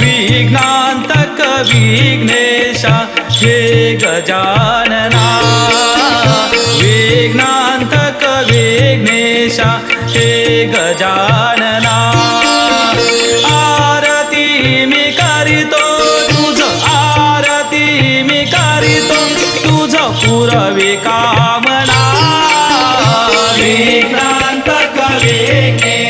विघ्नांतक विघ्नेशा हे गजानना। विघ्नांतक विघ्नेशा हे गजानना। आरती मी करीतो तुझ आरती मी करीतो तुझ पुरवे लेके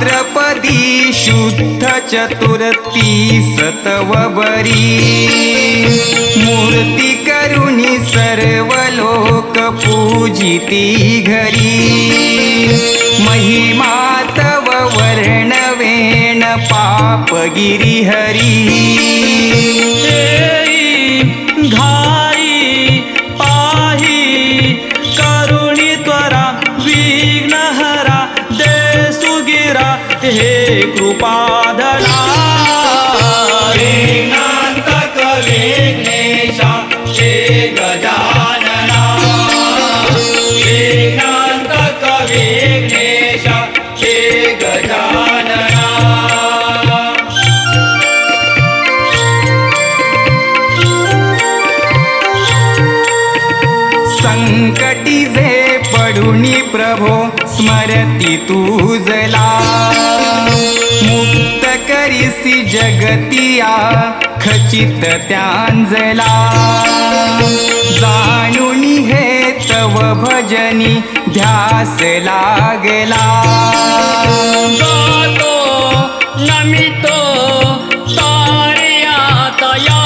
भाद्रपदी शुद्ध चतुर्थी सतवबरी। मूर्ती करुणी सर्व लोक पूजिती घरी। महिमातव वर्णवेण पापगिरी हरी गजानना संकटी जे पडुनी प्रभो स्मरती तुझला दिसी जगतिया खचित त्यांजला जाणून हे तव भजनी ध्यास लागला। गातो नमितो तार्यातया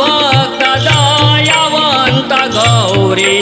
भक्तदायावन्त गौरी